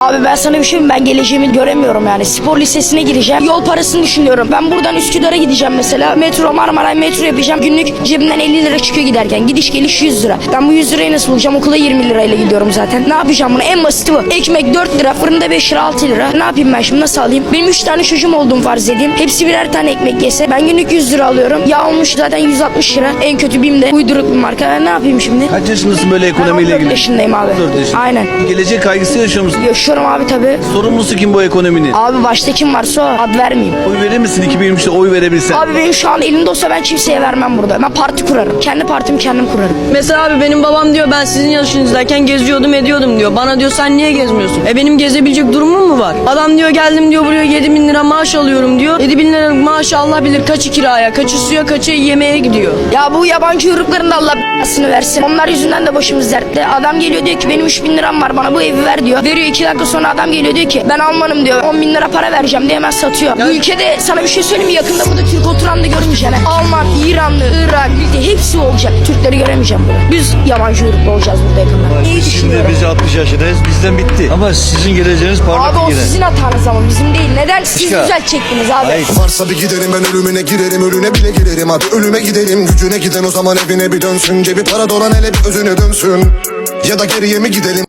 Abi ben sana bir şey mi? Ben geleceğimi göremiyorum yani. Spor lisesine gireceğim. Yol parasını düşünüyorum. Ben buradan Üsküdar'a gideceğim mesela. Metro Marmaray metro yapacağım. Günlük cebimden 50 lira çıkıyor giderken. Gidiş geliş 100 lira. Ben bu 100 lirayı nasıl bulacağım? Okula 20 lirayla gidiyorum zaten. Ne yapacağım bunu? En basiti bu. Ekmek 4 lira, fırında 5 lira, 6 lira. Ne yapayım ben şimdi? Nasıl alayım? Benim 3 tane çocuğum olduğum farz edeyim. Hepsi birer tane ekmek yese. Ben günlük 100 lira alıyorum. Yağ olmuş zaten 160 lira. En kötü BİM'de. Uyduruk bir marka. Ben ne yapayım şimdi? Kaç yaşındasın böyle ekonomiyle 14 ilgili? yaşındayım abi. 14 yaşında. Aynen. Gelecek kaygısı yaşıyor musun? Yaşıyorum abi tabii. Sorumlusu kim bu ekonominin? Abi başta kim varsa o. Ad vermeyeyim. Oy verir misin 2023'te oy verebilsen? Abi benim şu an elimde olsa ben kimseye vermem burada. Ben parti kurarım. Kendi partimi kendim kurarım. Mesela abi benim babam diyor ben sizin yaşınızdayken geziyordum ediyordum diyor. Bana diyor sen niye gezmiyorsun? E benim gezebilecek durumum mu var? Adam diyor geldim diyor buraya 7 bin lira maaş alıyorum diyor. 7 bin lira maaşı Allah bilir kaçı kiraya, kaçı suya, kaçı yemeğe gidiyor. Ya bu yabancı ırkların da Allah belasını versin. Onlar yüzünden de başımız dertte. Adam geliyor diyor ki benim 3 bin liram var bana bu evi ver diyor. Veriyor 2 dakika sonra adam geliyor diyor ki ben Almanım diyor 10 bin lira para vereceğim diye hemen satıyor. Bu ülkede sana bir şey söyleyeyim mi? yakında burada Türk oturan da görmeyeceksin. Alman, İranlı, Irak, ülke hepsi olacak. Türkleri göremeyeceğim burada. Biz yabancı ırklı olacağız burada yakında. İyi Şimdi düşünüyorum. biz 60 yaşındayız. Bizden bitti. Ama sizin geleceğiniz parlak Abi o yine. sizin hatanız ama bizim değil. Neden siz Başka. düzeltecektiniz abi? Hayır. Varsa bir giderim ben ölümüne girerim ölüne bile girerim Hadi ölüme gidelim gücüne giden o zaman evine bir dönsün Cebi para dolan hele bir özüne dönsün Ya da geriye mi gidelim